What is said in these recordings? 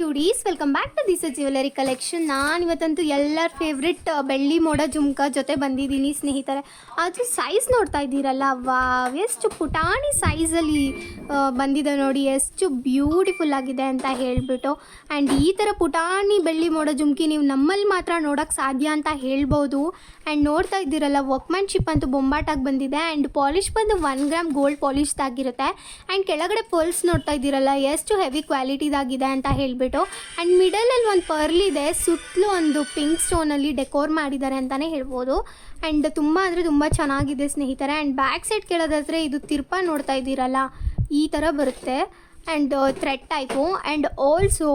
ಯೂಡೀಸ್ welcome back to this jewellery collection ನಾನು ಇವತ್ತಂತೂ ಎಲ್ಲರ ಫೇವ್ರೆಟ್ ಬೆಳ್ಳಿ ಮೋಡ ಜುಮ್ಕ ಜೊತೆ ಬಂದಿದ್ದೀನಿ ಸ್ನೇಹಿತರೆ. ಅದು ಸೈಜ್ ನೋಡ್ತಾ ಇದ್ದೀರಲ್ಲ? ವಾವ್, ಎಷ್ಟು ಪುಟಾಣಿ ಸೈಜಲ್ಲಿ ಬಂದಿದೆ ನೋಡಿ. ಎಷ್ಟು ಬ್ಯೂಟಿಫುಲ್ ಆಗಿದೆ ಅಂತ ಹೇಳಿಬಿಟ್ಟು. ಆ್ಯಂಡ್ ಈ ಥರ ಪುಟಾಣಿ ಬೆಳ್ಳಿ ಮೋಡ ಜುಮ್ಕಿ ನೀವು ನಮ್ಮಲ್ಲಿ ಮಾತ್ರ ನೋಡೋಕ್ಕೆ ಸಾಧ್ಯ ಅಂತ ಹೇಳ್ಬೋದು. ಆ್ಯಂಡ್ ನೋಡ್ತಾ ಇದ್ದೀರಲ್ಲ ವರ್ಕ್ಮ್ಯಾನ್ಶಿಪ್ ಅಂತೂ ಬೊಂಬಾಟಾಗಿ ಬಂದಿದೆ. ಆ್ಯಂಡ್ ಪಾಲಿಶ್ ಬಂದು ಒನ್ ಗ್ರಾಮ್ ಗೋಲ್ಡ್ ಪಾಲಿಷ್ದಾಗಿರುತ್ತೆ ಆ್ಯಂಡ್ ಕೆಳಗಡೆ ಪರ್ಲ್ಸ್ ನೋಡ್ತಾ ಇದ್ದೀರಲ್ಲ, ಎಷ್ಟು ಹೆವಿ ಕ್ವಾಲಿಟಿದಾಗಿದೆ ಅಂತ ಹೇಳಿಬಿಟ್ಟು. ಆ್ಯಂಡ್ ಮಿಡಲಲ್ಲಿ ಒಂದು ಪರ್ಲ್ ಇದೆ. ಸುತ್ತಲೂ ಒಂದು ಪಿಂಕ್ ಸ್ಟೋನಲ್ಲಿ ಡೆಕೋರ್ ಮಾಡಿದ್ದಾರೆ ಅಂತಲೇ ಹೇಳ್ಬೋದು. ಆ್ಯಂಡ್ ತುಂಬ ಅಂದರೆ ತುಂಬ ಚೆನ್ನಾಗಿದೆ ಸ್ನೇಹಿತರೆ. ಆ್ಯಂಡ್ ಬ್ಯಾಕ್ ಸೈಡ್ ಕೇಳೋದಾದರೆ ಇದು ತಿರ್ಪ ನೋಡ್ತಾ ಇದ್ದೀರಲ್ಲ, ಈ ಥರ ಬರುತ್ತೆ. And thread type and also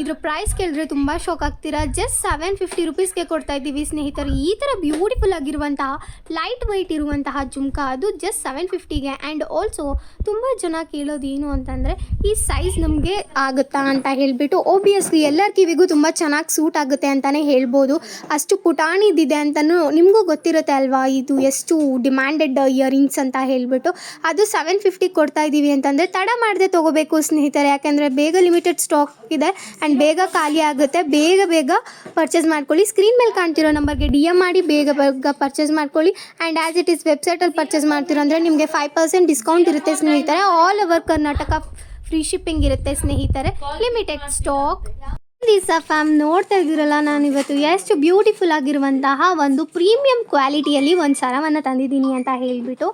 ಇದ್ರ ಪ್ರೈಸ್ ಕೇಳಿದ್ರೆ ತುಂಬ ಶಾಕ್ ಆಗ್ತೀರಾ? ಜಸ್ಟ್ ಸೆವೆನ್ ಫಿಫ್ಟಿ ರುಪೀಸ್ಗೆ ಕೊಡ್ತಾ ಇದ್ದೀವಿ ಸ್ನೇಹಿತರು. ಈ ಥರ ಬ್ಯೂಟಿಫುಲ್ ಆಗಿರುವಂತಹ ಲೈಟ್ ವೈಟ್ ಇರುವಂತಹ ಜುಮ್ಕ, ಅದು ಜಸ್ಟ್ ಸೆವೆನ್ ಫಿಫ್ಟಿಗೆ ಆ್ಯಂಡ್ ಆಲ್ಸೋ ತುಂಬ ಜನ ಕೇಳೋದು ಏನು ಅಂತಂದರೆ, ಈ ಸೈಜ್ ನಮಗೆ ಆಗುತ್ತಾ ಅಂತ ಹೇಳಿಬಿಟ್ಟು ಓಬಿಯಸ್ಲಿ ಎಲ್ಲರ ಕಿವಿಗೂ ತುಂಬ ಚೆನ್ನಾಗಿ ಸೂಟ್ ಆಗುತ್ತೆ ಅಂತಲೇ ಹೇಳ್ಬೋದು. ಅಷ್ಟು ಪುಟಾಣಿದಿದೆ ಅಂತಲೂ ನಿಮಗೂ ಗೊತ್ತಿರುತ್ತೆ ಅಲ್ವಾ? ಇದು ಎಷ್ಟು ಡಿಮ್ಯಾಂಡೆಡ್ ಇಯರಿಂಗ್ಸ್ ಅಂತ ಹೇಳಿಬಿಟ್ಟು. ಅದು ಸೆವೆನ್ ಫಿಫ್ಟಿ ಕೊಡ್ತಾ ಇದ್ದೀವಿ ಅಂತಂದರೆ ತಡ ಮಾಡದೆ ತೊಗೋಬೇಕು ಸ್ನೇಹಿತರೆ. ಯಾಕೆಂದರೆ ಬೇಗ ಲಿಮಿಟೆಡ್ ಸ್ಟಾಕ್ ಇದೆ. ಆ್ಯಂಡ್ ಬೇಗ ಖಾಲಿ ಆಗುತ್ತೆ. ಬೇಗ ಬೇಗ ಪರ್ಚೇಸ್ ಮಾಡ್ಕೊಳ್ಳಿ. ಸ್ಕ್ರೀನ್ ಮೇಲೆ ಕಾಣ್ತಿರೋ ನಂಬರ್ಗೆ ಡಿ ಎಂ ಮಾಡಿ, ಬೇಗ ಬೇಗ ಪರ್ಚೇಸ್ ಮಾಡ್ಕೊಳ್ಳಿ. ಆ್ಯಂಡ್ ಆ್ಯಸ್ ಇಟ್ ಈಸ್ ವೆಬ್ಸೈಟಲ್ಲಿ ಪರ್ಚೇಸ್ ಮಾಡ್ತಿರೋ ಅಂದರೆ ನಿಮಗೆ ಫೈವ್ ಪರ್ಸೆಂಟ್ ಡಿಸ್ಕೌಂಟ್ ಇರುತ್ತೆ ಸ್ನೇಹಿತರೆ. All over Karnataka free shipping ಇರುತ್ತೆ ಸ್ನೇಹಿತರೆ. ಲಿಮಿಟೆಡ್ ಸ್ಟಾಕ್ ದಿವಸ ಫ್ಯಾಮ್ ನೋಡ್ತಾ ಇದ್ದೀರಲ್ಲ ನಾನು ಇವತ್ತು ಎಷ್ಟು ಬ್ಯೂಟಿಫುಲ್ ಆಗಿರುವಂತಹ ಒಂದು ಪ್ರೀಮಿಯಂ ಕ್ವಾಲಿಟಿಯಲ್ಲಿ ಒಂದು ಸರವನ್ನು ತಂದಿದ್ದೀನಿ ಅಂತ ಹೇಳಿಬಿಟ್ಟು.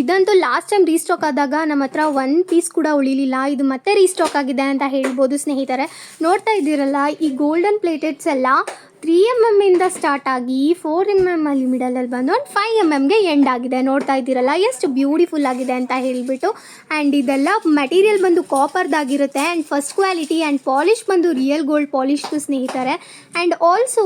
ಇದಂತೂ ಲಾಸ್ಟ್ ಟೈಮ್ ರೀಸ್ಟಾಕ್ ಆದಾಗ ನಮ್ಮ ಹತ್ರ ಒನ್ ಪೀಸ್ ಕೂಡ ಉಳಿಲಿಲ್ಲ. ಇದು ಮತ್ತೆ ರೀಸ್ಟಾಕ್ ಆಗಿದೆ ಅಂತ ಹೇಳ್ಬೋದು ಸ್ನೇಹಿತರೆ. ನೋಡ್ತಾ ಇದ್ದೀರಲ್ಲ, ಈ ಗೋಲ್ಡನ್ ಪ್ಲೇಟೆಡ್ಸ್ ಎಲ್ಲ ತ್ರೀ ಎಂ ಎಂ ಇಂದ ಸ್ಟಾರ್ಟ್ ಆಗಿ ಫೋರ್ ಎಂ ಎಂ ಅಲ್ಲಿ ಮಿಡಲಲ್ಲಿ ಬಂದು ಒಂದು ಫೈವ್ ಎಂ ಎಮ್ಗೆ ಎಂಡ್ ಆಗಿದೆ. ನೋಡ್ತಾ ಇದ್ದೀರಲ್ಲ, ಎಷ್ಟು ಬ್ಯೂಟಿಫುಲ್ ಆಗಿದೆ ಅಂತ ಹೇಳಿಬಿಟ್ಟು. ಆ್ಯಂಡ್ ಇದೆಲ್ಲ ಮೆಟೀರಿಯಲ್ ಬಂದು ಕಾಪರ್ದಾಗಿರುತ್ತೆ and first quality and polish ಬಂದು ರಿಯಲ್ ಗೋಲ್ಡ್ ಪಾಲಿಶ್ದು ಸ್ನೇಹಿತರೆ. ಆ್ಯಂಡ್ ಆಲ್ಸೋ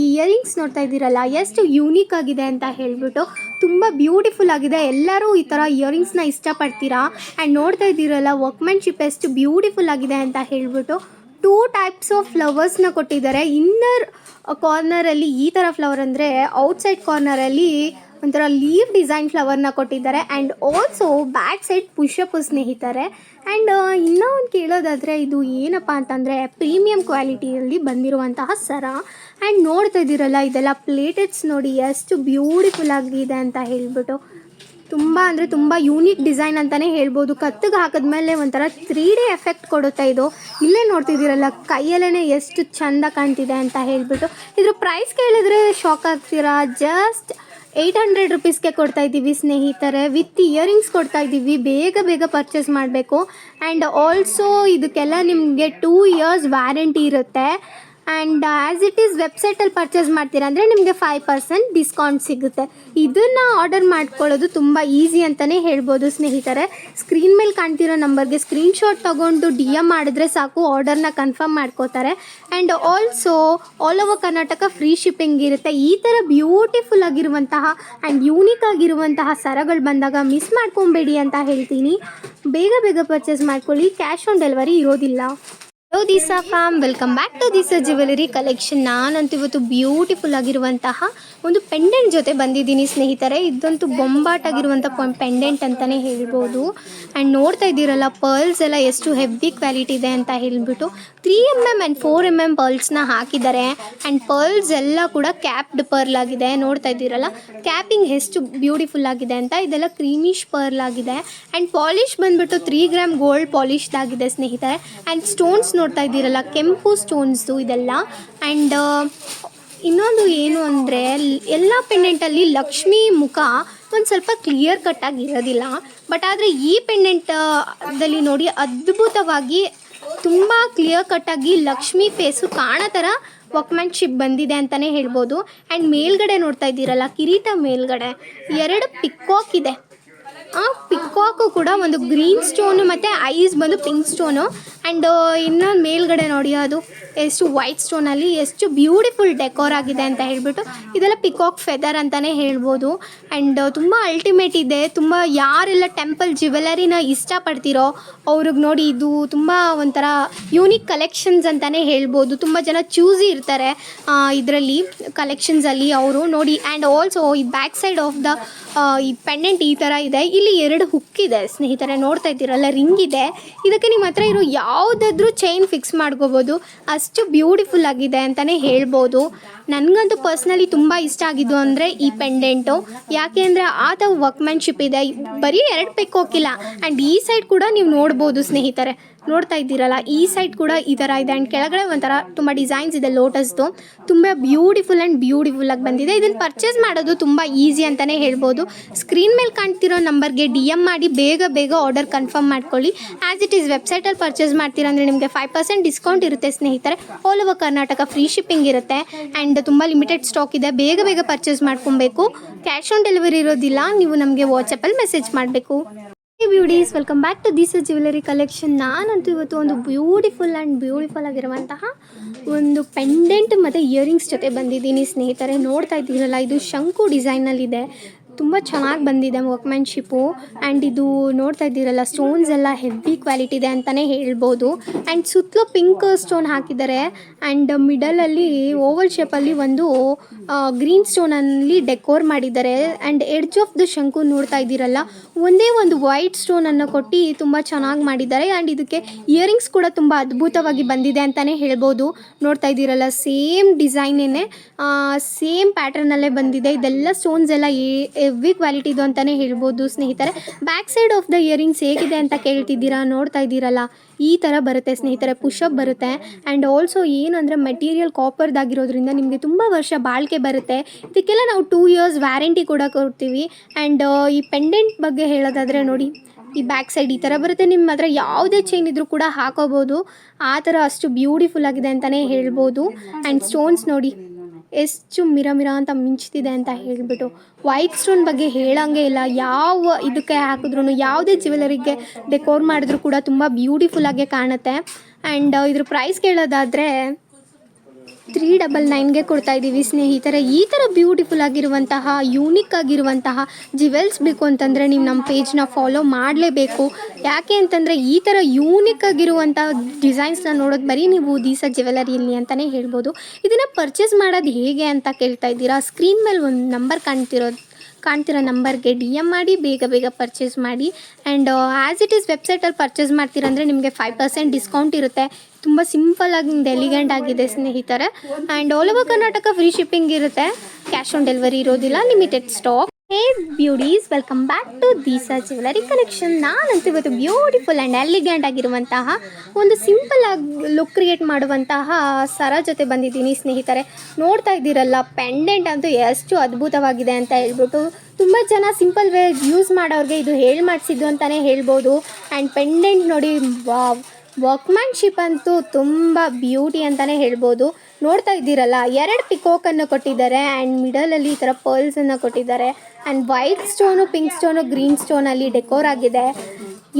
ಈ ಇಯರಿಂಗ್ಸ್ ನೋಡ್ತಾ ಇದ್ದೀರಲ್ಲ, ಎಷ್ಟು ಯೂನಿಕ್ ಆಗಿದೆ ಅಂತ ಹೇಳಿಬಿಟ್ಟು. ತುಂಬ ಬ್ಯೂಟಿಫುಲ್ ಆಗಿದೆ. ಎಲ್ಲರೂ ಈ ಥರ ಇಯರಿಂಗ್ಸ್ನ ಇಷ್ಟಪಡ್ತೀರಾ? ಆ್ಯಂಡ್ ನೋಡ್ತಾ ಇದ್ದೀರಲ್ಲ ವರ್ಕ್ಮೆನ್ಶಿಪ್ ಎಷ್ಟು ಬ್ಯೂಟಿಫುಲ್ ಆಗಿದೆ ಅಂತ ಹೇಳಿಬಿಟ್ಟು. ಟೂ ಟೈಪ್ಸ್ ಆಫ್ ಫ್ಲವರ್ಸ್ನ ಕೊಟ್ಟಿದ್ದಾರೆ. ಇನ್ನರ್ ಕಾರ್ನರಲ್ಲಿ ಈ ಥರ ಫ್ಲವರ್ ಅಂದರೆ ಔಟ್ಸೈಡ್ ಕಾರ್ನರಲ್ಲಿ ಒಂಥರ ಲೀವ್ ಡಿಸೈನ್ ಫ್ಲವರ್ನ ಕೊಟ್ಟಿದ್ದಾರೆ. And also back side push up ಸ್ನೇಹಿತರೆ. ಆ್ಯಂಡ್ ಇನ್ನೂ ಒಂದು ಕೇಳೋದಾದರೆ ಇದು ಏನಪ್ಪ ಅಂತಂದರೆ ಪ್ರೀಮಿಯಂ ಕ್ವಾಲಿಟಿಯಲ್ಲಿ ಬಂದಿರುವಂತಹ ಸರ. ಆ್ಯಂಡ್ ನೋಡ್ತಾ ಇದ್ದೀರಲ್ಲ, ಇದೆಲ್ಲ ಪ್ಲೇಟೆಡ್ಸ್ ನೋಡಿ ಎಷ್ಟು ಬ್ಯೂಟಿಫುಲ್ ಆಗಿದೆ ಅಂತ ಹೇಳಿಬಿಟ್ಟು. ತುಂಬ ಅಂದರೆ ತುಂಬ ಯೂನಿಕ್ ಡಿಸೈನ್ ಅಂತಲೇ ಹೇಳ್ಬೋದು. ಕತ್ತಿಗೆ ಹಾಕಿದ್ಮೇಲೆ ಒಂಥರ ತ್ರೀ ಡಿ ಎಫೆಕ್ಟ್ ಕೊಡುತ್ತೆ ಇದು. ಇಲ್ಲೇ ನೋಡ್ತಿದ್ದೀರಲ್ಲ ಕೈಯಲ್ಲೇ ಎಷ್ಟು ಚಂದ ಕಾಣ್ತಿದೆ ಅಂತ ಹೇಳಿಬಿಟ್ಟು. ಇದ್ರ ಪ್ರೈಸ್ ಕೇಳಿದ್ರೆ ಶಾಕ್ ಆಗ್ತೀರಾ? ಜಸ್ಟ್ ಏಯ್ಟ್ ಹಂಡ್ರೆಡ್ ರುಪೀಸ್ಗೆ ಕೊಡ್ತಾ ಇದ್ದೀವಿ ಸ್ನೇಹಿತರೆ. ವಿತ್ ಇಯರಿಂಗ್ಸ್ ಕೊಡ್ತಾ ಇದ್ದೀವಿ. ಬೇಗ ಬೇಗ ಪರ್ಚೇಸ್ ಮಾಡಬೇಕು. ಆ್ಯಂಡ್ ಆಲ್ಸೋ ಇದಕ್ಕೆಲ್ಲ ನಿಮಗೆ ಟೂ ಇಯರ್ಸ್ ವ್ಯಾರಂಟಿ ಇರುತ್ತೆ. ಆ್ಯಂಡ್ ಆ್ಯಸ್ ಇಟ್ ಈಸ್ ವೆಬ್ಸೈಟಲ್ಲಿ ಪರ್ಚೇಸ್ ಮಾಡ್ತೀರಾ ಅಂದರೆ ನಿಮಗೆ ಫೈವ್ ಪರ್ಸೆಂಟ್ ಡಿಸ್ಕೌಂಟ್ ಸಿಗುತ್ತೆ. ಇದನ್ನು ಆರ್ಡರ್ ಮಾಡ್ಕೊಳ್ಳೋದು ತುಂಬ ಈಸಿ ಅಂತಲೇ ಹೇಳ್ಬೋದು ಸ್ನೇಹಿತರೆ. ಸ್ಕ್ರೀನ್ ಮೇಲೆ ಕಾಣ್ತಿರೋ ನಂಬರ್ಗೆ ಸ್ಕ್ರೀನ್ಶಾಟ್ ತೊಗೊಂಡು ಡಿ ಎಂ ಮಾಡಿದ್ರೆ ಸಾಕು ಆರ್ಡರ್ನ ಕನ್ಫರ್ಮ್ ಮಾಡ್ಕೋತಾರೆ. And also all over Karnataka free shipping ಇರುತ್ತೆ. ಈ ಥರ ಬ್ಯೂಟಿಫುಲ್ ಆಗಿರುವಂತಹ ಆ್ಯಂಡ್ ಯೂನಿಕ್ ಆಗಿರುವಂತಹ ಸರಗಳು ಬಂದಾಗ ಮಿಸ್ ಮಾಡ್ಕೊಬೇಡಿ ಅಂತ ಹೇಳ್ತೀನಿ. ಬೇಗ ಬೇಗ ಪರ್ಚೇಸ್ ಮಾಡ್ಕೊಳ್ಳಿ. ಕ್ಯಾಶ್ ಆನ್ ಡೆಲಿವರಿ ಇರೋದಿಲ್ಲ. Hello this fam welcome back to this jewellery collection ನಾನಂತೂ ಇವತ್ತು ಬ್ಯೂಟಿಫುಲ್ ಆಗಿರುವಂತಹ ಒಂದು ಪೆಂಡೆಂಟ್ ಜೊತೆ ಬಂದಿದ್ದೀನಿ ಸ್ನೇಹಿತರೆ. ಇದಂತೂ ಬೊಂಬಾಟಾಗಿರುವಂಥ ಪೆಂಡೆಂಟ್ ಅಂತಲೇ ಹೇಳ್ಬೋದು. ಆ್ಯಂಡ್ ನೋಡ್ತಾ ಇದ್ದೀರಲ್ಲ ಪರ್ಲ್ಸ್ ಎಲ್ಲ ಎಷ್ಟು ಹೆವಿ ಕ್ವಾಲಿಟಿ ಇದೆ ಅಂತ ಹೇಳ್ಬಿಟ್ಟು three M M and four M M ಪರ್ಲ್ಸ್ನ ಹಾಕಿದ್ದಾರೆ. ಆ್ಯಂಡ್ ಪರ್ಲ್ಸ್ ಎಲ್ಲ ಕೂಡ ಕ್ಯಾಪ್ಡ್ ಪರ್ಲ್ ಆಗಿದೆ. ನೋಡ್ತಾ ಇದ್ದೀರಲ್ಲ ಕ್ಯಾಪಿಂಗ್ ಎಷ್ಟು ಬ್ಯೂಟಿಫುಲ್ ಆಗಿದೆ ಅಂತ. ಇದೆಲ್ಲ ಕ್ರೀಮಿಶ್ ಪರ್ಲ್ ಆಗಿದೆ. ಆ್ಯಂಡ್ ಪಾಲಿಶ್ ಬಂದ್ಬಿಟ್ಟು ತ್ರೀ ಗ್ರಾಮ್ ಗೋಲ್ಡ್ ಪಾಲಿಶ್ ಆಗಿದೆ ಸ್ನೇಹಿತರೆ. ಆ್ಯಂಡ್ ಸ್ಟೋನ್ಸ್ ನೋಡ್ತಾ ಇದ್ದೀರಲ್ಲ, ಕೆಂಪು ಸ್ಟೋನ್ಸು ಇದೆಲ್ಲ. ಆ್ಯಂಡ್ ಇನ್ನೊಂದು ಏನು ಅಂದರೆ, ಎಲ್ಲ ಪೆಂಡೆಂಟಲ್ಲಿ ಲಕ್ಷ್ಮಿ ಮುಖ ಒಂದು ಸ್ವಲ್ಪ ಕ್ಲಿಯರ್ ಕಟ್ಟಾಗಿ ಇರೋದಿಲ್ಲ. ಬಟ್ ಆದರೆ ಈ ಪೆಂಡೆಂಟದಲ್ಲಿ ನೋಡಿ ಅದ್ಭುತವಾಗಿ ತುಂಬ ಕ್ಲಿಯರ್ ಕಟ್ಟಾಗಿ ಲಕ್ಷ್ಮಿ ಫೇಸು ಕಾಣೋ ಥರ ವರ್ಕ್ಮ್ಯಾನ್ಶಿಪ್ ಬಂದಿದೆ ಅಂತಲೇ ಹೇಳ್ಬೋದು. ಆ್ಯಂಡ್ ಮೇಲ್ಗಡೆ ನೋಡ್ತಾ ಇದ್ದೀರಲ್ಲ, ಕಿರೀಟ ಮೇಲ್ಗಡೆ, ಎರಡು ಪಿಕ್ಕೋಕ್ ಇದೆ. ಆ ಪಿಕ್ವಾಕು ಕೂಡ ಒಂದು ಗ್ರೀನ್ ಸ್ಟೋನು ಮತ್ತು ಐಸ್ ಬಂದು ಪಿಂಕ್ ಸ್ಟೋನು ಆ್ಯಂಡ್ ಇನ್ನೊಂದು ಮೇಲ್ಗಡೆ ನೋಡಿ, ಅದು ಎಷ್ಟು ವೈಟ್ ಸ್ಟೋನಲ್ಲಿ ಎಷ್ಟು ಬ್ಯೂಟಿಫುಲ್ ಡೆಕೋರ್ ಆಗಿದೆ ಅಂತ ಹೇಳ್ಬಿಟ್ಟು ಇದೆಲ್ಲ ಪಿಕಾಕ್ ಫೆದರ್ ಅಂತಲೇ ಹೇಳ್ಬೋದು. ಆ್ಯಂಡ್ ತುಂಬ ಅಲ್ಟಿಮೇಟ್ ಇದೆ. ತುಂಬ ಯಾರೆಲ್ಲ ಟೆಂಪಲ್ ಜ್ಯುವೆಲರಿನ ಇಷ್ಟಪಡ್ತಿರೋ ಅವ್ರಿಗೆ ನೋಡಿ ಇದು ತುಂಬ ಒಂಥರ ಯೂನಿಕ್ ಕಲೆಕ್ಷನ್ಸ್ ಅಂತಲೇ ಹೇಳ್ಬೋದು. ತುಂಬ ಜನ ಚೂಸಿ ಇರ್ತಾರೆ ಇದರಲ್ಲಿ ಕಲೆಕ್ಷನ್ಸಲ್ಲಿ ಅವರು ನೋಡಿ. ಆ್ಯಂಡ್ ಆಲ್ಸೋ ಈ ಬ್ಯಾಕ್ ಸೈಡ್ ಆಫ್ ದ ಈ ಪೆಂಡೆಂಟ್ ಈ ಥರ ಇದೆ. ಇಲ್ಲಿ ಎರಡು ಹುಕ್ ಇದೆ. ಸ್ನೇಹಿತರೆ, ನೋಡ್ತಾ ಇದ್ದೀರಲ್ಲ ರಿಂಗ್ ಇದೆ. ಇದಕ್ಕೆ ನಿಮ್ಮ ಹತ್ರ ಇರೋ ಯಾವುದಾದ್ರೂ ಚೈನ್ ಫಿಕ್ಸ್ ಮಾಡ್ಕೋಬೋದು. ಅಷ್ಟು ಬ್ಯೂಟಿಫುಲ್ ಆಗಿದೆ ಅಂತಲೇ ಹೇಳ್ಬೋದು. ನನಗಂತೂ ಪರ್ಸ್ನಲಿ ತುಂಬ ಇಷ್ಟ ಆಗಿದ್ದು ಅಂದರೆ ಈ ಪೆಂಡೆಂಟು ಯಾಕೆ ಅಂದರೆ ಆ ಥರ ವರ್ಕ್ಮ್ಯಾನ್ಶಿಪ್ ಇದೆ. ಬರೀ ಎರಡು ಪೆಕ್ ಹೋಗಿಲ್ಲ ಆ್ಯಂಡ್ ಈ ಸೈಡ್ ಕೂಡ ನೀವು ನೋಡ್ಬೋದು ಸ್ನೇಹಿತರೆ. ನೋಡ್ತಾ ಇದ್ದೀರಲ್ಲ, ಈ ಸೈಡ್ ಕೂಡ ಈ ಥರ ಇದೆ. ಆ್ಯಂಡ್ ಕೆಳಗಡೆ ಒಂಥರ ತುಂಬ ಡಿಸೈನ್ಸ್ ಇದೆ ಲೋಟಸ್ದು ತುಂಬ ಬ್ಯೂಟಿಫುಲ್ ಆ್ಯಂಡ್ ಬ್ಯೂಟಿಫುಲ್ ಆಗಿ ಬಂದಿದೆ. ಇದನ್ನು ಪರ್ಚೇಸ್ ಮಾಡೋದು ತುಂಬ ಈಸಿ ಅಂತಲೇ ಹೇಳ್ಬೋದು. ಸ್ಕ್ರೀನ್ ಮೇಲೆ ಕಾಣ್ತಿರೋ ನಂಬರ್ಗೆ ಡಿ ಎಂ ಮಾಡಿ ಬೇಗ ಬೇಗ ಆರ್ಡರ್ ಕನ್ಫರ್ಮ್ ಮಾಡ್ಕೊಳ್ಳಿ. ಆ್ಯಸ್ ಇಟ್ ಈಸ್ ವೆಬ್ಸೈಟಲ್ಲಿ ಪರ್ಚೇಸ್ ಮಾಡ್ತೀರಾ ಅಂದರೆ ನಿಮಗೆ ಫೈವ್ ಪರ್ಸೆಂಟ್ ಡಿಸ್ಕೌಂಟ್ ಇರುತ್ತೆ ಸ್ನೇಹಿತರೆ. All over Karnataka free shipping ಇರುತ್ತೆ. ಆ್ಯಂಡ್ ತುಂಬ ಲಿಮಿಟೆಡ್ ಸ್ಟಾಕ್ ಇದೆ. ಬೇಗ ಬೇಗ ಪರ್ಚೇಸ್ ಮಾಡ್ಕೊಬೇಕು. ಕ್ಯಾಶ್ ಆನ್ ಡೆಲಿವರಿ ಇರೋದಿಲ್ಲ. ನೀವು ನಮಗೆ ವಾಟ್ಸಪ್ಪಲ್ಲಿ ಮೆಸೇಜ್ ಮಾಡಬೇಕು. Hey beauties welcome back to this jewellery collection ನಾನಂತೂ ಇವತ್ತು ಒಂದು ಬ್ಯೂಟಿಫುಲ್ ಆ್ಯಂಡ್ ಬ್ಯೂಟಿಫುಲ್ ಆಗಿರುವಂತಹ ಒಂದು ಪೆಂಡೆಂಟ್ ಮತ್ತು ಇಯರಿಂಗ್ಸ್ ಜೊತೆ ಬಂದಿದ್ದೀನಿ. ಸ್ನೇಹಿತರೆ, ನೋಡ್ತಾ ಇದ್ದೀರಲ್ಲ, ಇದು ಶಂಕು ಡಿಸೈನಲ್ಲಿದೆ ತುಂಬ ಚೆನ್ನಾಗಿ ಬಂದಿದೆ ವರ್ಕ್ಮ್ಯಾನ್ಶಿಪ್ಪು. ಆ್ಯಂಡ್ ಇದು ನೋಡ್ತಾ ಇದ್ದೀರಲ್ಲ ಸ್ಟೋನ್ಸ್ ಎಲ್ಲ ಹೆವಿ ಕ್ವಾಲಿಟಿ ಇದೆ ಅಂತಲೇ ಹೇಳ್ಬೋದು. ಆ್ಯಂಡ್ ಸುತ್ತಲೂ ಪಿಂಕ್ ಸ್ಟೋನ್ ಹಾಕಿದ್ದಾರೆ. ಆ್ಯಂಡ್ ಮಿಡಲಲ್ಲಿ ಓವಲ್ ಶೇಪಲ್ಲಿ ಒಂದು ಗ್ರೀನ್ ಸ್ಟೋನಲ್ಲಿ ಡೆಕೋರ್ ಮಾಡಿದ್ದಾರೆ. ಆ್ಯಂಡ್ ಎಡ್ಜ್ ಆಫ್ ದ ಶಂಕು ನೋಡ್ತಾ ಇದ್ದೀರಲ್ಲ, ಒಂದೇ ಒಂದು ವೈಟ್ ಸ್ಟೋನನ್ನು ಕೊಟ್ಟು ತುಂಬ ಚೆನ್ನಾಗಿ ಮಾಡಿದ್ದಾರೆ. ಆ್ಯಂಡ್ ಇದಕ್ಕೆ ಇಯರಿಂಗ್ಸ್ ಕೂಡ ತುಂಬ ಅದ್ಭುತವಾಗಿ ಬಂದಿದೆ ಅಂತಲೇ ಹೇಳ್ಬೋದು. ನೋಡ್ತಾ ಇದ್ದೀರಲ್ಲ ಸೇಮ್ ಡಿಸೈನೇನೆ ಸೇಮ್ ಪ್ಯಾಟರ್ನಲ್ಲೇ ಬಂದಿದೆ. ಇದೆಲ್ಲ ಸ್ಟೋನ್ಸ್ ಎಲ್ಲ ಎವ್ವಿ ಕ್ವಾಲಿಟಿದು ಅಂತಲೇ ಹೇಳ್ಬೋದು ಸ್ನೇಹಿತರೆ. Back side of the earrings ಹೇಗಿದೆ ಅಂತ ಕೇಳ್ತಿದ್ದೀರಾ? ನೋಡ್ತಾ ಇದ್ದೀರಲ್ಲ? ಈ ಥರ ಬರುತ್ತೆ ಸ್ನೇಹಿತರೆ. ಪುಷಪ್ ಬರುತ್ತೆ. ಆ್ಯಂಡ್ ಆಲ್ಸೋ ಏನಂದರೆ ಮೆಟೀರಿಯಲ್ ಕಾಪರ್ದಾಗಿರೋದ್ರಿಂದ ನಿಮಗೆ ತುಂಬ ವರ್ಷ ಬಾಳಿಕೆ ಬರುತ್ತೆ. ಇದಕ್ಕೆಲ್ಲ ನಾವು ಟೂ ಇಯರ್ಸ್ ವ್ಯಾರಂಟಿ ಕೂಡ ಕೊಡ್ತೀವಿ. ಆ್ಯಂಡ್ ಈ ಪೆಂಡೆಂಟ್ ಬಗ್ಗೆ ಹೇಳೋದಾದರೆ ನೋಡಿ, ಈ ಬ್ಯಾಕ್ ಸೈಡ್ ಈ ಥರ ಬರುತ್ತೆ. ನಿಮ್ಮ ಹತ್ರ ಯಾವುದೇ ಚೈನ್ ಇದ್ರೂ ಕೂಡ ಹಾಕೋಬೋದು. ಆ ಥರ ಅಷ್ಟು ಬ್ಯೂಟಿಫುಲ್ ಆಗಿದೆ ಅಂತಲೇ ಹೇಳ್ಬೋದು. ಆ್ಯಂಡ್ ಸ್ಟೋನ್ಸ್ ನೋಡಿ ಎಷ್ಟು ಮಿರ ಮಿರ ಅಂತ ಮಿಂಚ್ತಿದೆ ಅಂತ ಹೇಳಿಬಿಟ್ಟು ವೈಟ್ ಸ್ಟೋನ್ ಬಗ್ಗೆ ಹೇಳಂಗೆ ಇಲ್ಲ. ಯಾವ ಇದಕ್ಕೆ ಹಾಕಿದ್ರು ಯಾವುದೇ ಜ್ಯುವೆಲರಿಗೆ ಡೆಕೋರ್ ಮಾಡಿದ್ರು ಕೂಡ ತುಂಬ ಬ್ಯೂಟಿಫುಲ್ಲಾಗೆ ಕಾಣುತ್ತೆ. ಆ್ಯಂಡ್ ಇದ್ರ ಪ್ರೈಸ್ ಕೇಳೋದಾದರೆ ತ್ರೀ ಡಬಲ್ ನೈನ್ಗೆ ಕೊಡ್ತಾ ಇದ್ದೀವಿ ಸ್ನೇಹಿತರೆ. ಈ ಥರ ಬ್ಯೂಟಿಫುಲ್ ಆಗಿರುವಂತಹ ಯೂನಿಕ್ ಆಗಿರುವಂತಹ ಜಿವೆಲ್ಸ್ ಬೇಕು ಅಂತಂದರೆ ನೀವು ನಮ್ಮ ಪೇಜ್ನ ಫಾಲೋ ಮಾಡಲೇಬೇಕು. ಯಾಕೆ ಅಂತಂದರೆ ಈ ಥರ ಯೂನಿಕ್ ಆಗಿರುವಂತಹ ಡಿಸೈನ್ಸ್ನ ನೋಡೋದು ಬರೀ ನೀವು ದೀಸ ಜ್ಯುವೆಲರಿಯಲ್ಲಿ ಅಂತಲೇ ಹೇಳ್ಬೋದು. ಇದನ್ನು ಪರ್ಚೇಸ್ ಮಾಡೋದು ಹೇಗೆ ಅಂತ ಕೇಳ್ತಾ ಇದ್ದೀರಾ? ಸ್ಕ್ರೀನ್ ಮೇಲೆ ಒಂದು ನಂಬರ್ ಕಾಣ್ತಿರೋದು ಕಾಣ್ತಿರೋ ನಂಬರ್ಗೆ ಡಿ ಎಂ ಮಾಡಿ, ಬೇಗ ಬೇಗ ಪರ್ಚೇಸ್ ಮಾಡಿ. ಆ್ಯಂಡ್ ಆ್ಯಸ್ ಇಟ್ ಈಸ್ ವೆಬ್ಸೈಟಲ್ಲಿ ಪರ್ಚೇಸ್ ಮಾಡ್ತೀರಂದರೆ ನಿಮಗೆ ಫೈವ್ ಪರ್ಸೆಂಟ್ ಡಿಸ್ಕೌಂಟ್ ಇರುತ್ತೆ. ತುಂಬ ಸಿಂಪಲ್ ಆಗಿ ಎಲಿಗೆಂಟ್ ಆಗಿದೆ ಸ್ನೇಹಿತರೆ. And all over Karnataka free shipping ಇರುತ್ತೆ. ಕ್ಯಾಶ್ ಆನ್ ಡೆಲಿವರಿ ಇರೋದಿಲ್ಲ limited stock hey beauties welcome back to this jewellery collection ನಾನಂತೂ ಇವತ್ತು ಬ್ಯೂಟಿಫುಲ್ ಆ್ಯಂಡ್ ಎಲಿಗೆಂಟ್ ಆಗಿರುವಂತಹ ಒಂದು ಸಿಂಪಲ್ ಆಗಿ ಲುಕ್ ಕ್ರಿಯೇಟ್ ಮಾಡುವಂತಹ ಸರ ಜೊತೆ ಬಂದಿದ್ದೀನಿ ಸ್ನೇಹಿತರೆ. ನೋಡ್ತಾ ಇದ್ದೀರಲ್ಲ ಪೆಂಡೆಂಟ್ ಅಂತೂ ಎಷ್ಟು ಅದ್ಭುತವಾಗಿದೆ ಅಂತ ಹೇಳ್ಬಿಟ್ಟು ತುಂಬ ಜನ ಸಿಂಪಲ್ ವೇ ಯೂಸ್ ಮಾಡೋರಿಗೆ ಇದು ಹೇಳಿ ಮಾಡಿಸಿದ್ದು ಅಂತಲೇ ಹೇಳ್ಬೋದು. ಆ್ಯಂಡ್ ಪೆಂಡೆಂಟ್ ನೋಡಿ ವಾವ್ ವರ್ಕ್ಮ್ಯಾನ್ಶಿಪ್ ಅಂತೂ ತುಂಬ ಬ್ಯೂಟಿ ಅಂತಲೇ ಹೇಳ್ಬೋದು. ನೋಡ್ತಾ ಇದ್ದೀರಲ್ಲ, ಎರಡು ಪಿಕೋಕನ್ನು ಕೊಟ್ಟಿದ್ದಾರೆ ಆ್ಯಂಡ್ ಮಿಡಲಲ್ಲಿ ಈ ಥರ ಪರ್ಲ್ಸನ್ನು ಕೊಟ್ಟಿದ್ದಾರೆ. And white stone pink stone green ಸ್ಟೋನಲ್ಲಿ decor ಆಗಿದೆ.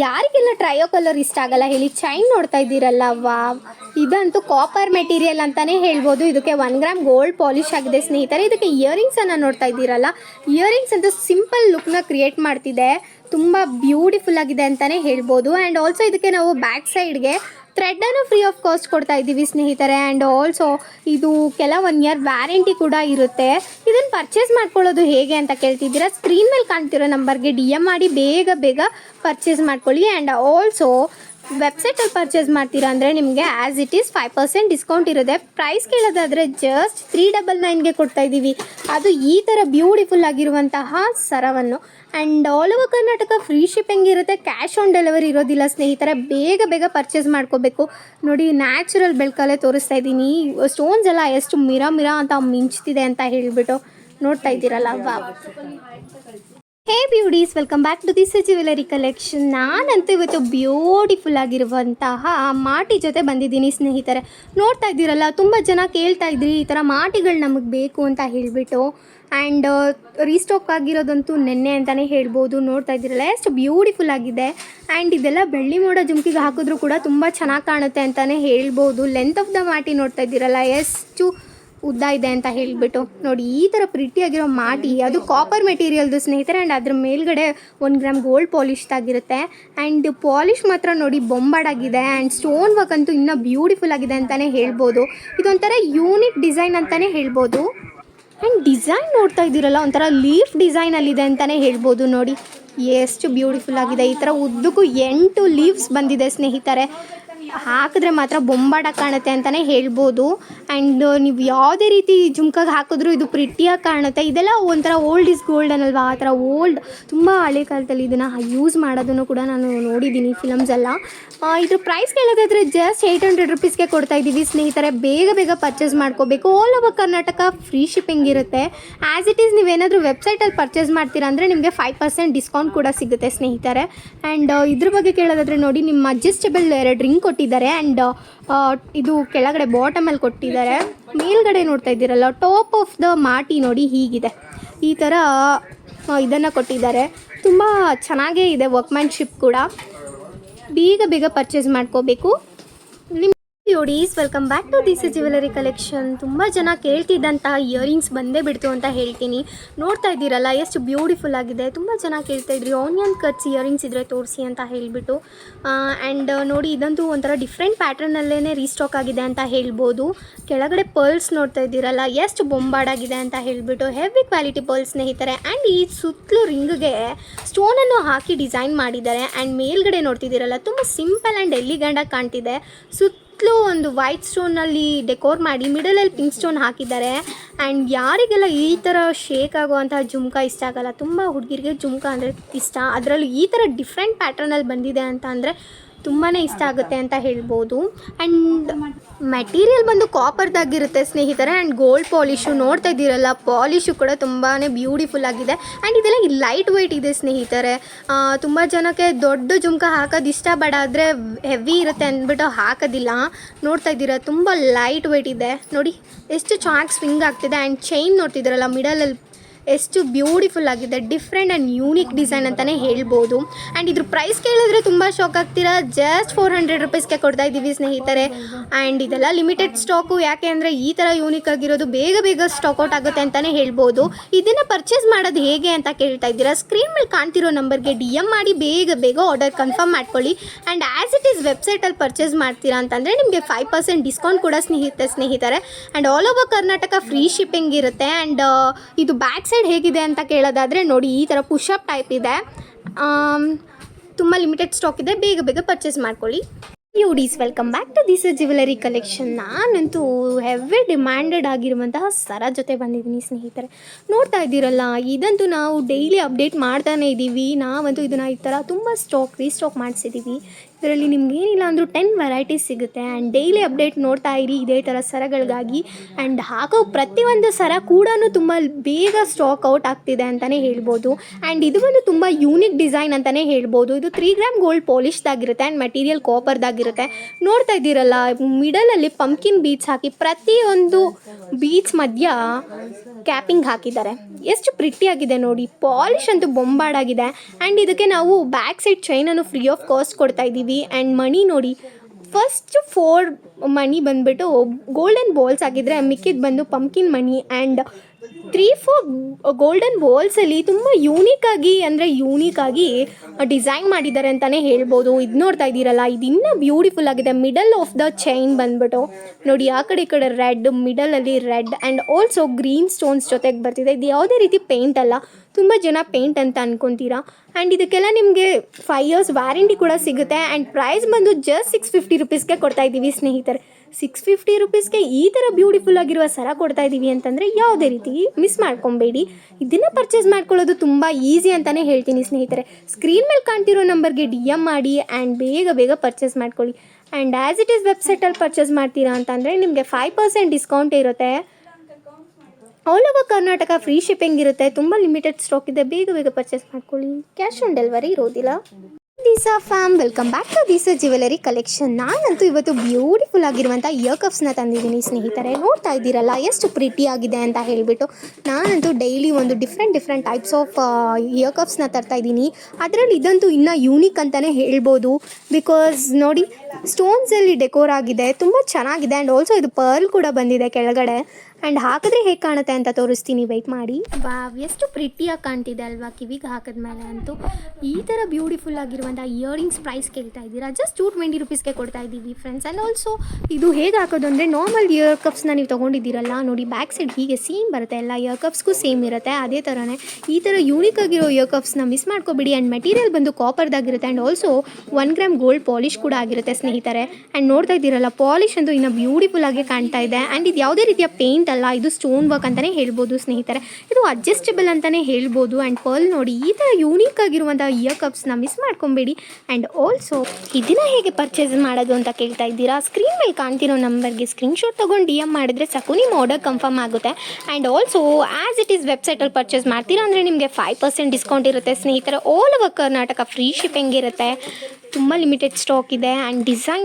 ಯಾರಿಗೆಲ್ಲ ಟ್ರಯೋ ಕಲರ್ ಇಷ್ಟ ಆಗಲ್ಲ ಹೇಳಿ ಚೈನ್ ನೋಡ್ತಾ ಇದ್ದೀರಲ್ಲ ವಾ ಇದಂತೂ ಕಾಪರ್ ಮೆಟೀರಿಯಲ್ ಅಂತಾನೆ ಹೇಳ್ಬೋದು. ಇದಕ್ಕೆ ಒನ್ ಗ್ರಾಮ್ ಗೋಲ್ಡ್ ಪಾಲಿಶ್ ಆಗಿದೆ ಸ್ನೇಹಿತರೆ. ಇದಕ್ಕೆ ಇಯರಿಂಗ್ಸ್ ಅನ್ನ ನೋಡ್ತಾ ಇದ್ದೀರಲ್ಲ? ಇಯರಿಂಗ್ಸ್ ಅಂತೂ ಸಿಂಪಲ್ ಲುಕ್ನ ಕ್ರಿಯೇಟ್ ಮಾಡ್ತಿದೆ. ತುಂಬ ಬ್ಯೂಟಿಫುಲ್ ಆಗಿದೆ ಅಂತಾನೆ ಹೇಳ್ಬೋದು. ಆ್ಯಂಡ್ ಆಲ್ಸೋ ಇದಕ್ಕೆ ನಾವು ಬ್ಯಾಕ್ ಸೈಡ್ಗೆ ಥ್ರೆಡ್ಡನ್ನು ಫ್ರೀ ಆಫ್ ಕಾಸ್ಟ್ ಕೊಡ್ತಾ ಇದ್ದೀವಿ ಸ್ನೇಹಿತರೆ. ಆ್ಯಂಡ್ ಆಲ್ಸೋ ಇದು ಕೆಲ ಒನ್ ಇಯರ್ ವ್ಯಾರಂಟಿ ಕೂಡ ಇರುತ್ತೆ. ಇದನ್ನು ಪರ್ಚೇಸ್ ಮಾಡ್ಕೊಳ್ಳೋದು ಹೇಗೆ ಅಂತ ಕೇಳ್ತಿದ್ದೀರಾ? ಸ್ಕ್ರೀನ್ ಮೇಲೆ ಕಾಣ್ತಿರೋ ನಂಬರ್ಗೆ ಡಿ ಎಂ ಮಾಡಿ ಬೇಗ ಬೇಗ ಪರ್ಚೇಸ್ ಮಾಡ್ಕೊಳ್ಳಿ. ಆ್ಯಂಡ್ ಆಲ್ಸೋ ವೆಬ್ಸೈಟಲ್ಲಿ ಪರ್ಚೇಸ್ ಮಾಡ್ತೀರಾ ಅಂದರೆ ನಿಮಗೆ as it is five percent discount ಇರುತ್ತೆ. ಪ್ರೈಸ್ ಕೇಳೋದಾದರೆ ಜಸ್ಟ್ ತ್ರೀ ಡಬಲ್ ನೈನ್ಗೆ ಕೊಡ್ತಾ ಇದ್ದೀವಿ. ಅದು ಈ ಥರ ಬ್ಯೂಟಿಫುಲ್ ಆಗಿರುವಂತಹ ಸರವನ್ನು. And all over Karnataka free shipping ಇರುತ್ತೆ. ಕ್ಯಾಶ್ ಆನ್ ಡೆಲಿವರಿ ಇರೋದಿಲ್ಲ ಸ್ನೇಹಿತರೆ. ಬೇಗ ಬೇಗ ಪರ್ಚೇಸ್ ಮಾಡ್ಕೋಬೇಕು. ನೋಡಿ ನ್ಯಾಚುರಲ್ ಬೆಳ್ಕಲ್ಲೇ ತೋರಿಸ್ತಾ ಇದ್ದೀನಿ. ಸ್ಟೋನ್ಸ್ ಎಲ್ಲ ಎಷ್ಟು ಮಿರ ಮಿರ ಅಂತ ಮಿಂಚ್ತಿದೆ ಅಂತ ಹೇಳಿಬಿಟ್ಟು ನೋಡ್ತಾ ಇದ್ದೀರಲ್ಲ. Hey beauties welcome back to this jewellery collection ನಾನಂತೂ ಇವತ್ತು ಬ್ಯೂಟಿಫುಲ್ ಆಗಿರುವಂತಹ ಮಾಟಿ ಜೊತೆ ಬಂದಿದ್ದೀನಿ ಸ್ನೇಹಿತರೆ. ನೋಡ್ತಾ ಇದ್ದೀರಲ್ಲ, ತುಂಬ ಜನ ಕೇಳ್ತಾ ಇದ್ರಿ, ಈ ಥರ ಮಾಟಿಗಳು ನಮಗೆ ಬೇಕು ಅಂತ ಹೇಳಿಬಿಟ್ಟು. ಆ್ಯಂಡ್ ರೀಸ್ಟಾಕ್ ಆಗಿರೋದಂತೂ ನೆನ್ನೆ ಅಂತಲೇ ಹೇಳ್ಬೋದು, ನೋಡ್ತಾ ಇದ್ದೀರಲ್ಲ, ಎಷ್ಟು ಬ್ಯೂಟಿಫುಲ್ ಆಗಿದೆ. ಆ್ಯಂಡ್ ಇದೆಲ್ಲ ಬೆಳ್ಳಿ ಮೋಡ ಜುಮ್ಕಿಗೆ ಹಾಕಿದ್ರೂ ಕೂಡ ತುಂಬ ಚೆನ್ನಾಗಿ ಕಾಣುತ್ತೆ ಅಂತಲೇ ಹೇಳ್ಬೋದು. ಲೆಂತ್ ಆಫ್ ದ ಮಾಟಿ ನೋಡ್ತಾ ಇದ್ದೀರಲ್ಲ, ಎಷ್ಟು ಉದ್ದ ಇದೆ ಅಂತ ಹೇಳಿಬಿಟ್ಟು ನೋಡಿ, ಈ ಥರ ಪ್ರಿಟಿಯಾಗಿರೋ ಮಾಟಿ, ಅದು ಕಾಪರ್ ಮೆಟೀರಿಯಲ್ದು ಸ್ನೇಹಿತರೆ ಆ್ಯಂಡ್ ಅದ್ರ ಮೇಲ್ಗಡೆ ಒಂದು ಗ್ರಾಮ್ ಗೋಲ್ಡ್ ಪಾಲಿಶ್ ಆಗಿರುತ್ತೆ. ಆ್ಯಂಡ್ ಪಾಲಿಶ್ ಮಾತ್ರ ನೋಡಿ ಬೊಂಬಾಡಾಗಿದೆ ಆ್ಯಂಡ್ ಸ್ಟೋನ್ ವರ್ಕ್ ಅಂತೂ ಇನ್ನೂ ಬ್ಯೂಟಿಫುಲ್ ಆಗಿದೆ ಅಂತಲೇ ಹೇಳ್ಬೋದು. ಇದೊಂಥರ ಯೂನಿಕ್ ಡಿಸೈನ್ ಅಂತಲೇ ಹೇಳ್ಬೋದು. ಆ್ಯಂಡ್ ಡಿಸೈನ್ ನೋಡ್ತಾ ಇದ್ದೀರಲ್ಲ, ಒಂಥರ ಲೀಫ್ ಡಿಸೈನಲ್ಲಿದೆ ಅಂತಲೇ ಹೇಳ್ಬೋದು ನೋಡಿ. ಎಷ್ಟು ಬ್ಯೂಟಿಫುಲ್ ಆಗಿದೆ, ಈ ಥರ ಉದ್ದಕ್ಕೂ ಎಂಟು ಲೀವ್ಸ್ ಬಂದಿದೆ ಸ್ನೇಹಿತರೆ. ಹಾಕಿದ್ರೆ ಮಾತ್ರ ಬೊಂಬಾಟ ಕಾಣುತ್ತೆ ಅಂತಲೇ ಹೇಳ್ಬೋದು. ಆ್ಯಂಡ್ ನೀವು ಯಾವುದೇ ರೀತಿ ಜುಮ್ಕಾಗಿ ಹಾಕಿದ್ರೂ ಇದು ಪ್ರಿಟಿಯಾಗಿ ಕಾಣುತ್ತೆ. ಇದೆಲ್ಲ ಒಂಥರ ಓಲ್ಡ್ ಇಸ್ ಗೋಲ್ಡನ್ ಅಲ್ವಾ ಆ ಥರ ಓಲ್ಡ್ ತುಂಬ ಹಳೆ ಕಾಲದಲ್ಲಿ ಇದನ್ನು ಯೂಸ್ ಮಾಡೋದನ್ನು ಕೂಡ ನಾನು ನೋಡಿದ್ದೀನಿ ಫಿಲಮ್ಸ್ ಎಲ್ಲ. ಇದ್ರ ಪ್ರೈಸ್ ಕೇಳೋದಾದರೆ ಜಸ್ಟ್ ಏಯ್ಟ್ ಹಂಡ್ರೆಡ್ ರುಪೀಸ್ಗೆ ಕೊಡ್ತಾ ಇದ್ದೀವಿ. ಸ್ನೇಹಿತರೆ, ಬೇಗ ಬೇಗ ಪರ್ಚೇಸ್ ಮಾಡ್ಕೋಬೇಕು. All over Karnataka free shipping ಇರುತ್ತೆ. ಆ್ಯಸ್ ಇಟ್ ಈಸ್ ನೀವೇನಾದರೂ ವೆಬ್ಸೈಟಲ್ಲಿ ಪರ್ಚೇಸ್ ಮಾಡ್ತೀರಾ ಅಂದರೆ ನಿಮಗೆ ಫೈವ್ ಪರ್ಸೆಂಟ್ ಡಿಸ್ಕೌಂಟ್ ಕೂಡ ಸಿಗುತ್ತೆ ಸ್ನೇಹಿತರೆ. ಆ್ಯಂಡ್ ಇದ್ರ ಬಗ್ಗೆ ಕೇಳೋದಾದರೆ ನೋಡಿ, ನಿಮ್ಮ ಅಡ್ಜಸ್ಟೇಬಲ್ ಎರಡು ರಿಂಗ್ ಕೊಟ್ಟಿದ್ದಾರೆ ಆ್ಯಂಡ್ ಇದು ಕೆಳಗಡೆ ಬಾಟಮಲ್ಲಿ ಕೊಟ್ಟಿದ್ದಾರೆ. ಮೇಲ್ಗಡೆ ನೋಡ್ತಾ ಇದ್ದೀರಲ್ಲ ಟಾಪ್ ಆಫ್ ದ ಮಾಟಿ ನೋಡಿ ಹೀಗಿದೆ. ಈ ಥರ ಇದನ್ನು ಕೊಟ್ಟಿದ್ದಾರೆ. ತುಂಬ ಚೆನ್ನಾಗೇ ಇದೆ ವರ್ಕ್ಮ್ಯಾನ್ಶಿಪ್ ಕೂಡ. ಬೇಗ ಬೇಗ ಪರ್ಚೇಸ್ ಮಾಡ್ಕೋಬೇಕು. ಯೋಡೀಸ್ welcome back to this jewellery collection ತುಂಬ ಜನ ಕೇಳ್ತಿದ್ದಂತಹ ಇಯರಿಂಗ್ಸ್ ಬಂದೇ ಬಿಡ್ತು ಅಂತ ಹೇಳ್ತೀನಿ. ನೋಡ್ತಾ ಇದ್ದೀರಲ್ಲ, ಎಷ್ಟು ಬ್ಯೂಟಿಫುಲ್ ಆಗಿದೆ. ತುಂಬ ಜನ ಕೇಳ್ತಾ ಇದ್ರಿ ಆನಿಯನ್ ಕಟ್ಸ್ ಇಯರಿಂಗ್ಸ್ ಇದ್ದರೆ ತೋರಿಸಿ ಅಂತ ಹೇಳಿಬಿಟ್ಟು. ಆ್ಯಂಡ್ ನೋಡಿ, ಇದಂತೂ ಒಂಥರ ಡಿಫ್ರೆಂಟ್ ಪ್ಯಾಟರ್ನಲ್ಲೇ ರೀಸ್ಟಾಕ್ ಆಗಿದೆ ಅಂತ ಹೇಳ್ಬೋದು. ಕೆಳಗಡೆ ಪರ್ಲ್ಸ್ ನೋಡ್ತಾ ಇದ್ದೀರಲ್ಲ, ಎಷ್ಟು ಬೊಂಬಾಡಾಗಿದೆ ಅಂತ ಹೇಳಿಬಿಟ್ಟು ಹೆವಿ ಕ್ವಾಲಿಟಿ ಪರ್ಲ್ಸ್ ಸ್ನೇಹಿತರೆ. ಆ್ಯಂಡ್ ಈ ಸುತ್ತಲೂ ರಿಂಗ್ಗೆ ಸ್ಟೋನನ್ನು ಹಾಕಿ ಡಿಸೈನ್ ಮಾಡಿದ್ದಾರೆ. ಆ್ಯಂಡ್ ಮೇಲ್ಗಡೆ ನೋಡ್ತಿದ್ದೀರಲ್ಲ, ತುಂಬ ಸಿಂಪಲ್ ಆ್ಯಂಡ್ ಎಲಿಗಂಡಾಗಿ ಕಾಣ್ತಿದೆ. ಒಂದು ವೈಟ್ ಸ್ಟೋನಲ್ಲಿ ಡೆಕೋರ್ ಮಾಡಿ ಮಿಡಲಲ್ಲಿ ಪಿಂಕ್ ಸ್ಟೋನ್ ಹಾಕಿದ್ದಾರೆ. ಆ್ಯಂಡ್ ಯಾರಿಗೆಲ್ಲ ಈ ಥರ ಶೇಕ್ ಆಗುವಂತಹ ಜುಮ್ಕಾ ಇಷ್ಟ ಆಗಲ್ಲ, ತುಂಬ ಹುಡುಗಿರಿಗೆ ಜುಮ್ಕಾ ಅಂದರೆ ಇಷ್ಟ. ಅದರಲ್ಲೂ ಈ ಥರ ಡಿಫ್ರೆಂಟ್ ಪ್ಯಾಟ್ರನಲ್ಲಿ ಬಂದಿದೆ ಅಂತ ಅಂದರೆ ತುಂಬಾ ಇಷ್ಟ ಆಗುತ್ತೆ ಅಂತ ಹೇಳ್ಬೋದು. ಆ್ಯಂಡ್ ಮೆಟೀರಿಯಲ್ ಬಂದು ಕಾಪರ್ದಾಗಿರುತ್ತೆ ಸ್ನೇಹಿತರೆ. ಆ್ಯಂಡ್ ಗೋಲ್ಡ್ ಪಾಲಿಶು ನೋಡ್ತಾ ಇದ್ದೀರಲ್ಲ ಪಾಲಿಶು ಕೂಡ ತುಂಬಾ ಬ್ಯೂಟಿಫುಲ್ ಆಗಿದೆ. ಆ್ಯಂಡ್ ಇದೆಲ್ಲ ಲೈಟ್ ವೆಯ್ಟ್ ಇದೆ ಸ್ನೇಹಿತರೆ. ತುಂಬ ಜನಕ್ಕೆ ದೊಡ್ಡ ಜುಮ್ಕ ಹಾಕೋದು ಇಷ್ಟ ಬೇಡ ಆದರೆ ಹೆವಿ ಇರುತ್ತೆ ಅಂದ್ಬಿಟ್ಟು ಹಾಕೋದಿಲ್ಲ. ನೋಡ್ತಾ ಇದ್ದೀರಾ, ತುಂಬ ಲೈಟ್ ವೆಯ್ಟ್ ಇದೆ. ನೋಡಿ, ಎಷ್ಟು ಚೆನ್ನಾಗಿ ಸ್ವಿಂಗ್ ಆಗ್ತಿದೆ. ಆ್ಯಂಡ್ ಚೈನ್ ನೋಡ್ತಿದ್ದೀರಲ್ಲ ಮಿಡಲಲ್ಲಿ ಎಷ್ಟು ಬ್ಯೂಟಿಫುಲ್ ಆಗಿದೆ ಡಿಫ್ರೆಂಟ್ ಆ್ಯಂಡ್ ಯೂನಿಕ್ ಡಿಸೈನ್ ಅಂತಲೇ ಹೇಳ್ಬೋದು. ಆ್ಯಂಡ್ ಇದ್ರ ಪ್ರೈಸ್ ಕೇಳಿದ್ರೆ ತುಂಬ ಶಾಕ್ ಆಗ್ತೀರಾ? ಜಸ್ಟ್ ಫೋರ್ ಹಂಡ್ರೆಡ್ ರುಪೀಸ್ಗೆ ಕೊಡ್ತಾ ಇದ್ದೀವಿ ಸ್ನೇಹಿತರೆ. ಆ್ಯಂಡ್ ಇದೆಲ್ಲ ಲಿಮಿಟೆಡ್ ಸ್ಟಾಕು ಯಾಕೆ ಅಂದರೆ ಈ ಥರ ಯೂನಿಕ್ ಆಗಿರೋದು ಬೇಗ ಬೇಗ ಸ್ಟಾಕ್ ಔಟ್ ಆಗುತ್ತೆ ಅಂತಲೇ ಹೇಳ್ಬೋದು. ಇದನ್ನು ಪರ್ಚೇಸ್ ಮಾಡೋದು ಹೇಗೆ ಅಂತ ಕೇಳ್ತಾ ಇದ್ದೀರಾ? ಸ್ಕ್ರೀನ್ ಮೇಲೆ ಕಾಣ್ತಿರೋ ನಂಬರ್ಗೆ ಡಿ ಎಂ ಮಾಡಿ ಬೇಗ ಬೇಗ ಆರ್ಡರ್ ಕನ್ಫರ್ಮ್ ಮಾಡ್ಕೊಳ್ಳಿ. ಆ್ಯಂಡ್ ಆ್ಯಸ್ ಇಟ್ ಈಸ್ ವೆಬ್ಸೈಟಲ್ಲಿ ಪರ್ಚೇಸ್ ಮಾಡ್ತೀರಾ ಅಂತಂದರೆ ನಿಮಗೆ ಫೈವ್ ಪರ್ಸೆಂಟ್ ಡಿಸ್ಕೌಂಟ್ ಕೂಡ ಸ್ನೇಹಿತ ಸ್ನೇಹಿತರೆ. And all over Karnataka free shipping ಇರುತ್ತೆ. ಆ್ಯಂಡ್ ಇದು ಬ್ಯಾಕ್ ಸೈಡ್ ಹೇಗಿದೆ ಅಂತ ಕೇಳೋದಾದರೆ ನೋಡಿ, ಈ ಥರ ಪುಷಪ್ ಟೈಪ್ ಇದೆ. ತುಂಬ ಲಿಮಿಟೆಡ್ ಸ್ಟಾಕ್ ಇದೆ. ಬೇಗ ಬೇಗ ಪರ್ಚೇಸ್ ಮಾಡ್ಕೊಳ್ಳಿ. You ಡೀಸ್ welcome back to this jewellery collection ನಾನಂತೂ ಹೆವಿ ಡಿಮ್ಯಾಂಡೆಡ್ ಆಗಿರುವಂತಹ ಸರ ಜೊತೆ ಬಂದಿದ್ದೀನಿ, ಸ್ನೇಹಿತರೆ. ನೋಡ್ತಾ ಇದ್ದೀರಲ್ಲ, ಇದಂತೂ ನಾವು ಡೈಲಿ ಅಪ್ಡೇಟ್ ಮಾಡ್ತಾನೆ ಇದ್ದೀವಿ ನಾವಂತೂ ಇದನ್ನು ಈ ಥರ ತುಂಬ ಸ್ಟಾಕ್ ರೀಸ್ಟಾಕ್ ಮಾಡಿಸಿದ್ದೀವಿ ಇದರಲ್ಲಿ ನಿಮ್ಗೆ ಏನಿಲ್ಲ ಅಂದರೂ ಟೆನ್ ವೆರೈಟೀಸ್ ಸಿಗುತ್ತೆ. ಆ್ಯಂಡ್ ಡೈಲಿ ಅಪ್ಡೇಟ್ ನೋಡ್ತಾ ಇರಿ ಇದೇ ಥರ ಸರಗಳಿಗಾಗಿ. ಆ್ಯಂಡ್ ಹಾಕೋ ಪ್ರತಿಯೊಂದು ಸರ ಕೂಡ ತುಂಬ ಬೇಗ ಸ್ಟಾಕ್ ಔಟ್ ಆಗ್ತಿದೆ ಅಂತಲೇ ಹೇಳ್ಬೋದು. ಆ್ಯಂಡ್ ಇದು ಒಂದು ತುಂಬ ಯೂನಿಕ್ ಡಿಸೈನ್ ಅಂತಲೇ ಹೇಳ್ಬೋದು. ಇದು ತ್ರೀ ಗ್ರಾಮ್ ಗೋಲ್ಡ್ ಪಾಲಿಶ್ದಾಗಿರುತ್ತೆ ಆ್ಯಂಡ್ ಮೆಟೀರಿಯಲ್ ಕಾಪರ್ದಾಗಿರುತ್ತೆ ನೋಡ್ತಾ ಇದ್ದೀರಲ್ಲ ಮಿಡಲಲ್ಲಿ ಪಂಪ್ಕಿನ್ ಬೀಚ್ ಹಾಕಿ ಪ್ರತಿಯೊಂದು ಬೀಚ್ ಮಧ್ಯ ಕ್ಯಾಪಿಂಗ್ ಹಾಕಿದ್ದಾರೆ. ಎಷ್ಟು ಪ್ರಿಟ್ಟಿಯಾಗಿದೆ ನೋಡಿ. ಪಾಲಿಶ್ ಅಂತೂ ಬೊಂಬಾಡಾಗಿದೆ ಆ್ಯಂಡ್ ಇದಕ್ಕೆ ನಾವು ಬ್ಯಾಕ್ ಸೈಡ್ ಚೈನನ್ನು ಫ್ರೀ ಆಫ್ ಕಾಸ್ಟ್ ಕೊಡ್ತಾ ಇದ್ದೀವಿ. ಆ್ಯಂಡ್ ಮಣಿ ನೋಡಿ ಫಸ್ಟ್ ಫೋರ್ ಮಣಿ ಬಂದುಬಿಟ್ಟು ಗೋಲ್ಡನ್ ಬಾಲ್ಸ್ ಆಗಿದ್ರೆ ಮಿಕ್ಕಿದ್ದು ಬಂದು ಪಂಪ್ಕಿನ್ ಮಣಿ ಆ್ಯಂಡ್ ತ್ರೀ ಫೋರ್ ಗೋಲ್ಡನ್ ಬಾಲ್ಸಲ್ಲಿ ತುಂಬ ಯೂನಿಕಾಗಿ ಅಂದರೆ ಯೂನಿಕಾಗಿ ಡಿಸೈನ್ ಮಾಡಿದ್ದಾರೆ ಅಂತಲೇ ಹೇಳ್ಬೋದು. ಇದು ನೋಡ್ತಾ ಇದ್ದೀರಲ್ಲ, ಇದು ಇನ್ನೂ ಬ್ಯೂಟಿಫುಲ್ ಆಗಿದೆ. ಮಿಡಲ್ ಆಫ್ ದ ಚೈನ್ ಬಂದ್ಬಿಟ್ಟು, ನೋಡಿ, ಆ ಕಡೆ ಈ ಕಡೆ red ಮಿಡಲಲ್ಲಿ red and also green stones ಜೊತೆಗೆ ಬರ್ತಿದೆ. ಇದು ಯಾವುದೇ ರೀತಿ ಪೇಂಟ್ ಅಲ್ಲ. ತುಂಬ ಜನ ಪೇಂಟ್ ಅಂತ ಅನ್ಕೊಂತೀರಾ? ಆ್ಯಂಡ್ ಇದಕ್ಕೆಲ್ಲ ನಿಮಗೆ ಫೈವ್ ಇಯರ್ಸ್ ವ್ಯಾರಂಟಿ ಕೂಡ ಸಿಗುತ್ತೆ. ಆ್ಯಂಡ್ ಪ್ರೈಸ್ ಬಂದು ಜಸ್ಟ್ ಸಿಕ್ಸ್ ಫಿಫ್ಟಿ ರುಪೀಸ್ಗೆ ಕೊಡ್ತಾ ಇದ್ದೀವಿ ಸ್ನೇಹಿತರೆ. ಸಿಕ್ಸ್ ಫಿಫ್ಟಿ ರುಪೀಸ್ಗೆ ಈ ಥರ ಬ್ಯೂಟಿಫುಲ್ ಆಗಿರುವ ಸರ ಕೊಡ್ತಾ ಇದ್ದೀವಿ ಅಂತಂದರೆ ಯಾವುದೇ ರೀತಿ ಮಿಸ್ ಮಾಡ್ಕೊಬೇಡಿ. ಇದನ್ನು ಪರ್ಚೇಸ್ ಮಾಡ್ಕೊಳ್ಳೋದು ತುಂಬ ಈಸಿ ಅಂತಲೇ ಹೇಳ್ತೀನಿ ಸ್ನೇಹಿತರೆ. ಸ್ಕ್ರೀನ್ ಮೇಲೆ ಕಾಣ್ತಿರೋ ನಂಬರ್ಗೆ ಡಿ ಎಂ ಮಾಡಿ ಆ್ಯಂಡ್ ಬೇಗ ಬೇಗ ಪರ್ಚೇಸ್ ಮಾಡ್ಕೊಳ್ಳಿ. ಆ್ಯಂಡ್ ಆ್ಯಸ್ ಇಟ್ ಈಸ್ ವೆಬ್ಸೈಟಲ್ಲಿ ಪರ್ಚೇಸ್ ಮಾಡ್ತೀರಾ ಅಂತಂದರೆ ನಿಮಗೆ ಫೈವ್ ಪರ್ಸೆಂಟ್ ಡಿಸ್ಕೌಂಟ್ ಇರುತ್ತೆ. All over Karnataka free shipping ಇರುತ್ತೆ. ತುಂಬ ಲಿಮಿಟೆಡ್ ಸ್ಟಾಕ್ ಇದೆ. ಬೇಗ ಬೇಗ ಪರ್ಚೇಸ್ ಮಾಡ್ಕೊಳ್ಳಿ. ಕ್ಯಾಶ್ ಆನ್ ಡೆಲಿವರಿ ಇರೋದಿಲ್ಲ. Deesa fam welcome back to Deesa jewellery collection ನಾನಂತೂ ಇವತ್ತು ಬ್ಯೂಟಿಫುಲ್ ಆಗಿರುವಂಥ ಇಯರ್ ಕಪ್ಸ್ನ ತಂದಿದ್ದೀನಿ ಸ್ನೇಹಿತರೆ. ನೋಡ್ತಾ ಇದ್ದೀರಲ್ಲ, ಎಷ್ಟು ಪ್ರಿಟಿ ಆಗಿದೆ ಅಂತ ಹೇಳಿಬಿಟ್ಟು. ನಾನಂತೂ ಡೈಲಿ ಒಂದು different different types of ear ಕಪ್ಸ್ನ ತರ್ತಾ ಇದ್ದೀನಿ. ಅದರಲ್ಲಿ ಇದಂತೂ ಇನ್ನೂ ಯೂನಿಕ್ ಅಂತಲೇ ಹೇಳ್ಬೋದು. ಬಿಕಾಸ್ ನೋಡಿ ಸ್ಟೋನ್ಸಲ್ಲಿ ಡೆಕೋರ್ ಆಗಿದೆ. ತುಂಬ ಚೆನ್ನಾಗಿದೆ. ಆ್ಯಂಡ್ ಆಲ್ಸೋ ಇದು ಪರ್ಲ್ ಕೂಡ ಬಂದಿದೆ ಕೆಳಗಡೆ. ಆ್ಯಂಡ್ ಹಾಕಿದ್ರೆ ಹೇಗೆ ಕಾಣುತ್ತೆ ಅಂತ ತೋರಿಸ್ತೀನಿ. ವೆಯ್ಟ್ ಮಾಡಿ. ಬಾವ್ ಎಷ್ಟು ಪ್ರಿಟಿಯಾಗಿ ಕಾಣ್ತಿದೆ ಅಲ್ವಾ ಕಿವಿಗೆ ಹಾಕಿದ್ಮೇಲೆ ಅಂತೂ. ಈ ಥರ ಬ್ಯೂಟಿಫುಲ್ ಆಗಿರುವಂಥ ಇಯರಿಂಗ್ಸ್ ಪ್ರೈಸ್ ಕೇಳ್ತಾ ಇದ್ದೀರಾ? ಜಸ್ಟ್ ಟೂ ಟ್ವೆಂಟಿ ರುಪೀಸ್ಗೆ ಕೊಡ್ತಾ ಇದ್ದೀವಿ ಫ್ರೆಂಡ್ಸ್ ಆ್ಯಂಡ್ ಆಲ್ಸೋ ಇದು ಹೇಗೆ ಹಾಕೋದು ಅಂದರೆ ನಾರ್ಮಲ್ ಇಯರ್ ಕಪ್ಸ್ನ ನೀವು ತೊಗೊಂಡಿದ್ದೀರಲ್ಲ, ನೋಡಿ ಬ್ಯಾಕ್ ಸೈಡ್ ಹೀಗೆ ಸೇಮ್ ಬರುತ್ತೆ ಎಲ್ಲ ಇಯರ್ ಕಪ್ಸ್ಗೂ ಸೇಮ್ ಇರುತ್ತೆ, ಅದೇ ಥರನೇ ಈ ಥರ ಯೂನಿಕ್ ಆಗಿರೋ ಇಯರ್ ಕಪ್ಸ್ನ ಮಿಸ್ ಮಾಡ್ಕೋಬಿಡಿ. ಆ್ಯಂಡ್ ಮೆಟೀರಿಯಲ್ ಬಂದು ಕಾಪರ್ದಾಗಿರುತ್ತೆ and also one gram gold polish ಕೂಡ ಆಗಿರುತ್ತೆ ಸ್ನೇಹಿತರೆ. ಆ್ಯಂಡ್ ನೋಡ್ತಾ ಇದ್ದೀರಲ್ಲ ಪಾಲಿಶ್ ಅಂತೂ ಇನ್ನೂ ಬ್ಯೂಟಿಫುಲ್ ಆಗಿ ಕಾಣ್ತಾ ಇದೆ. ಆ್ಯಂಡ್ ಇದು ಯಾವುದೇ ರೀತಿಯ ಪೇಂಟ್ ಅಲ್ಲ, ಇದು ಸ್ಟೋನ್ ವರ್ಕ್ ಅಂತಾನೆ ಹೇಳ್ಬೋದು ಸ್ನೇಹಿತರೆ. ಇದು ಅಡ್ಜಸ್ಟಬಲ್ ಅಂತಾನೆ ಹೇಳ್ಬೋದು. ಆ್ಯಂಡ್ ಪರ್ಲ್ ನೋಡಿ, ಈ ಥರ ಯೂನಿಕ್ ಆಗಿರುವಂಥ ಇಯರ್ ಕಪ್ಸ್ನ ಮಿಸ್ ಮಾಡ್ಕೊಬೇಡಿ. ಆ್ಯಂಡ್ ಆಲ್ಸೋ ಇದನ್ನ ಹೇಗೆ ಪರ್ಚೇಸ್ ಮಾಡೋದು ಅಂತ ಕೇಳ್ತಾ ಇದ್ದೀರಾ? ಸ್ಕ್ರೀನ್ ಮೇಲೆ ಕಾಣ್ತಿರೋ ನಂಬರ್ಗೆ ಸ್ಕ್ರೀನ್ಶಾಟ್ ತೊಗೊಂಡು ಡಿ ಎಂ ಮಾಡಿದ್ರೆ ಸಾಕು, ನಿಮ್ಮ ಆರ್ಡರ್ ಕನ್ಫರ್ಮ್ ಆಗುತ್ತೆ. And also as it is ವೆಬ್ಸೈಟಲ್ಲಿ ಪರ್ಚೇಸ್ ಮಾಡ್ತೀರಾ ಅಂದರೆ ನಿಮಗೆ ಫೈವ್ ಪರ್ಸೆಂಟ್ ಡಿಸ್ಕೌಂಟ್ ಇರುತ್ತೆ ಸ್ನೇಹಿತರೆ. All over Karnataka free shipping ಇರುತ್ತೆ. ತುಂಬ ಲಿಮಿಟೆಡ್ ಸ್ಟಾಕ್ ಇದೆ. And design